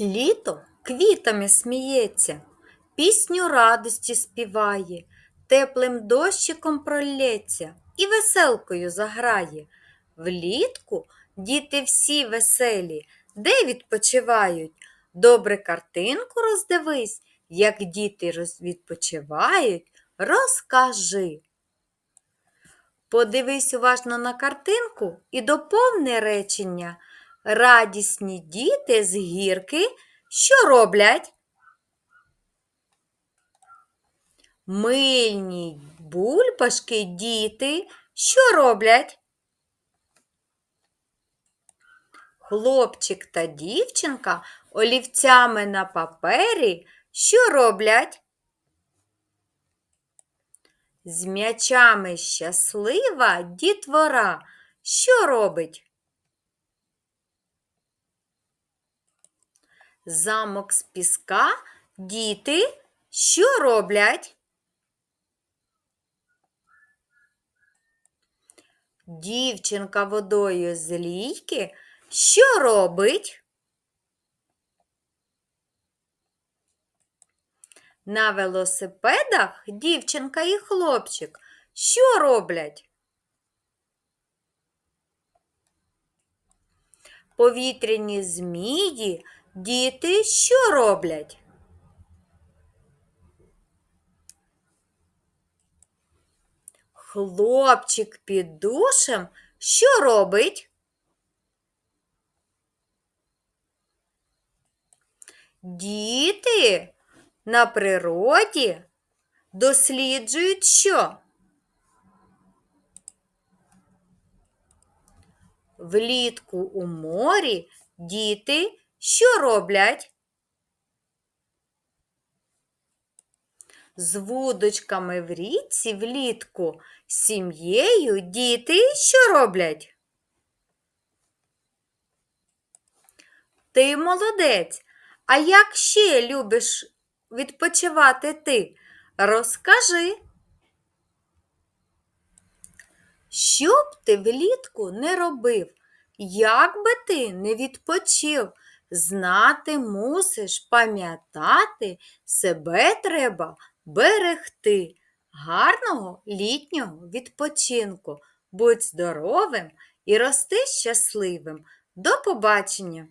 Літо квітами сміється, пісню радості співає, теплим дощиком пролється і веселкою заграє. Влітку діти всі веселі, де відпочивають? Добре картинку роздивись, як діти відпочивають, розкажи. Подивись уважно на картинку і доповни речення. Радісні діти з гірки що роблять? Мильні бульбашки діти що роблять? Хлопчик та дівчинка олівцями на папері що роблять? З м'ячами щаслива дітвора що робить? Замок з піска діти що роблять? Дівчинка водою з лійки що робить? На велосипедах дівчинка і хлопчик що роблять? Повітряні змії діти що роблять? Хлопчик під душем що робить? Діти на природі досліджують що? Влітку у морі діти що роблять? З вудочками в річці влітку сім'єю діти що роблять? Ти молодець. А як ще любиш відпочивати ти? Розкажи. Що б ти влітку не робив, як би ти не відпочив, знати мусиш, пам'ятати, себе треба берегти. Гарного літнього відпочинку. Будь здоровим і рости щасливим. До побачення!